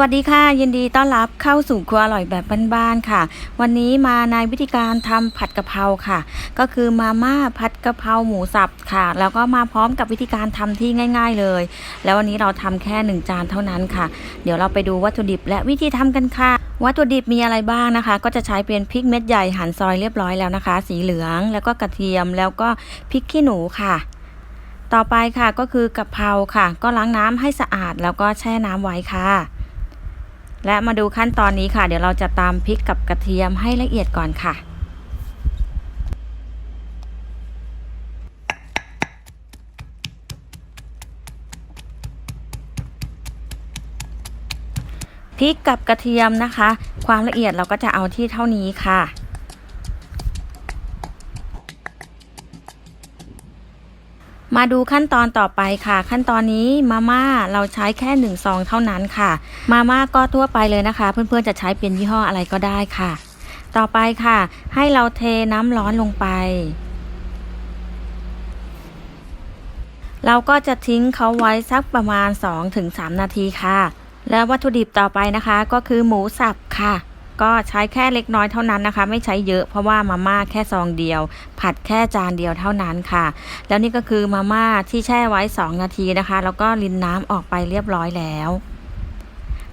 วัสดีค่ะ ยินดีต้อนรับเข้าสู่ครัวอร่อยแบบบ้านๆค่ะ วันนี้มาในวิธีการทำผัดกะเพราค่ะ ก็คือมาม่าผัดกะเพราหมูสับค่ะ แล้วก็มาพร้อมกับวิธีการทำที่ง่าย ๆเลย แล้ววันนี้เราทำแค่หนึ่งจานเท่านั้นค่ะ เดี๋ยวเราไปดูวัตถุดิบและวิธีทำกันค่ะ วัตถุดิบมีอะไรบ้างนะคะ ก็จะใช้เป็นพริกเม็ดใหญ่หั่นซอยเรียบร้อยแล้วนะคะ สีเหลืองแล้วก็กระเทียมแล้วก็พริกขี้หนูค่ะต่อไปค่ะก็คือกะเพราค่ะ ก็ล้างน้ำให้สะอาดแล้วก็แช่น้ำไว้ค่ะ และมาดูขั้นตอนนี้ค่ะ เดี๋ยวเราจะตามพริกกับกระเทียมให้ละเอียดก่อนค่ะพริกกับกระเทียมนะคะ ความละเอียดเราก็จะเอาที่เท่านี้ค่ะ มาดูขั้นตอนต่อไปค่ะ ขั้นตอนนี้มาม่าเราใช้แค่หนึ่งซองเท่านั้นค่ะ มาม่าก็ทั่วไปเลยนะคะ เพื่อนๆจะใช้เป็นยี่ห้ออะไรก็ได้ค่ะ ต่อไปค่ะ ให้เราเทน้ำร้อนลงไป เราก็จะทิ้งเขาไว้สักประมาณ 2-3 นาทีค่ะ แล้ววัตถุดิบต่อไปนะคะ ก็คือหมูสับค่ะ ก็ใช้แค่เล็กน้อยเท่านั้นนะคะ ไม่ใช้เยอะเพราะว่ามาม่าแค่ซองเดียว ผัดแค่จานเดียวเท่านั้นค่ะ แล้วนี่ก็คือมาม่าที่แช่ไว้ 2 นาทีนะคะ แล้วก็รินน้ำออกไปเรียบร้อยแล้ว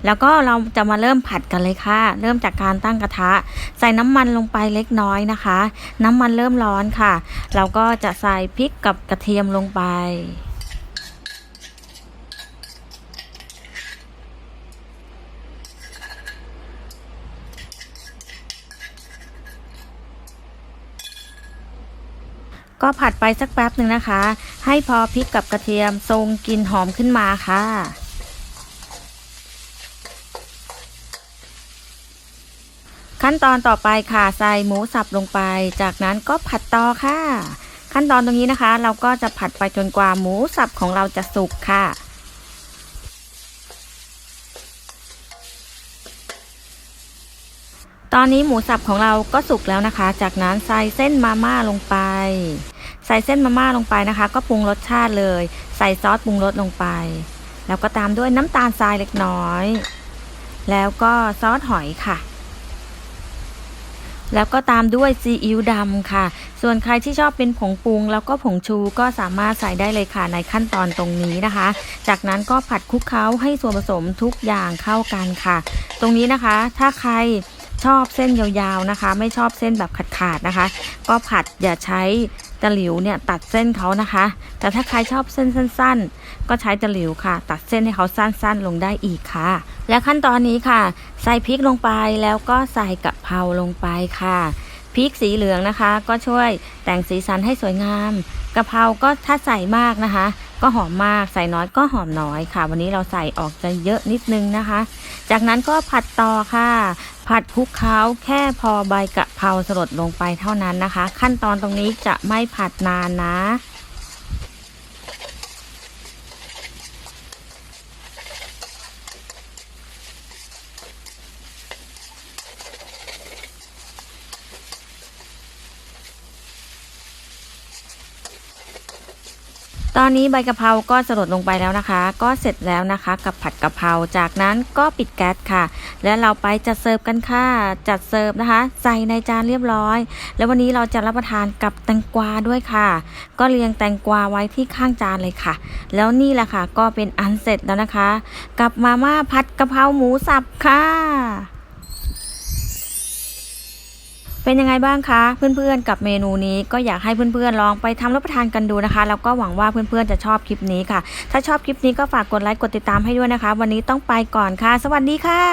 แล้วก็เราจะมาเริ่มผัดกันเลยค่ะ เริ่มจากการตั้งกระทะ ใส่น้ำมันลงไปเล็กน้อยนะคะ น้ำมันเริ่มร้อนค่ะ เราก็จะใส่พริกกับกระเทียมลงไป ก็ผัดไปสักแป๊บหนึ่งนะคะ ให้พอพริกกับกระเทียมทรงกลิ่นหอมขึ้นมาค่ะ ขั้นตอนต่อไปค่ะใส่หมูสับลงไป จากนั้นก็ผัดต่อค่ะ ขั้นตอนตรงนี้นะคะ เราก็จะผัดไปจนกว่าหมูสับของเราจะสุกค่ะตอนนี้หมูสับของเราก็สุกแล้วนะคะ จากนั้นใส่เส้นมาม่าลงไป ส่เส้นมาม่าลงไปนะคะ ก็ปรุงรสชาติเลย ใส่ซอสปรุงรสลงไป แล้วก็ตามด้วยน้ำตาลทรายเล็กน้อย แล้วก็ซอสหอยค่ะ แล้วก็ตามด้วยซีอิ๊วดำค่ะ ส่วนใครที่ชอบเป็นผงปรุง แล้วก็ผงชูก็สามารถใส่ได้เลยค่ะในขั้นตอนตรงนี้นะคะ จากนั้นก็ผัดคลุกเคล้าให้ส่วนผสมทุกอย่างเข้ากันค่ะ ตรงนี้นะคะ ถ้าใครชอบเส้นยาวๆนะคะ ไม่ชอบเส้นแบบขาดๆนะคะ ก็ผัดอย่าใช้ ตะหลิวเนี่ยตัดเส้นเขานะคะ แต่ถ้าใครชอบเส้นสั้น ๆ ก็ใช้ตะหลิวค่ะ ตัดเส้นให้เขาสั้นๆ ลงได้อีกค่ะ และขั้นตอนนี้ค่ะ ใส่พริกลงไปแล้วก็ใส่กะเพราลงไปค่ะพริกสีเหลืองนะคะ ก็ช่วยแต่งสีสันให้สวยงามกะเพราก็ถ้าใส่มากนะคะก็หอมมาก ใส่น้อยก็หอมน้อยค่ะ วันนี้เราใส่ออกจะเยอะนิดนึงนะคะ จากนั้นก็ผัดต่อค่ะ ผัดคลุกเคล้าแค่พอใบกะเพราสลดลงไปเท่านั้นนะคะ ขั้นตอนตรงนี้จะไม่ผัดนานนะ ตอนนี้ใบกะเพราก็สลดลงไปแล้วนะคะ ก็เสร็จแล้วนะคะกับผัดกะเพราจากนั้นก็ปิดแก๊สค่ะ แล้วเราไปจัดเสิร์ฟกันค่ะจัดเสิร์ฟนะคะ ใส่ในจานเรียบร้อย แล้ววันนี้เราจะรับประทานกับแตงกวาด้วยค่ะ ก็เรียงแตงกวาไว้ที่ข้างจานเลยค่ะ แล้วนี่แหละค่ะ ก็เป็นอันเสร็จแล้วนะคะ กับมาม่าผัดกะเพราหมูสับค่ะ เป็นยังไงบ้างคะ เพื่อนๆกับเมนูนี้ก็อยากให้เพื่อนๆลองไปทำรับประทานกันดูนะคะ แล้วก็หวังว่าเพื่อนๆจะชอบคลิปนี้ค่ะ ถ้าชอบคลิปนี้ก็ฝากกดไลค์กดติดตามให้ด้วยนะคะ วันนี้ต้องไปก่อนค่ะ สวัสดีค่ะ